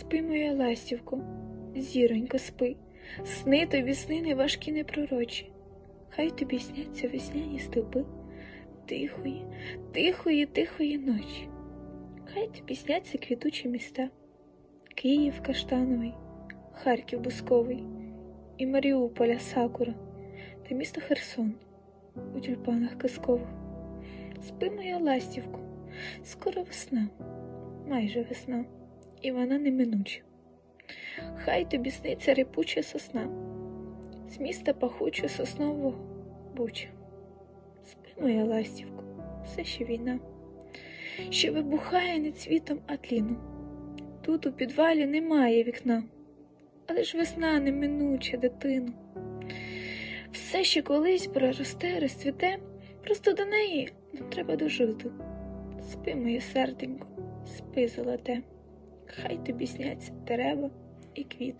Спи, моя ластівко, зіронько, спи, сни тобі сни не важкі, не. Хай тобі сняться весняні степи, тихої, тихої, тихої ночі. Хай тобі сняться квітучі міста, Київ каштановий, Харків бусковий, і Маріуполя сакура, та місто Херсон у тюльпанах казкових. Спи, моя ластівко, скоро весна, майже весна, і вона неминуча. Хай тобі сниться репуча сосна, з міста пахуче соснового буча. Спи, моя ластівко, все ще війна, що вибухає не цвітом, а тліном. Тут у підвалі немає вікна, але ж весна неминуча, дитину. Все, що колись проросте, розцвіте, просто до неї нам треба дожити. Спи, моє серденько, спи золоте, хай тобі сняться дерева і квіти.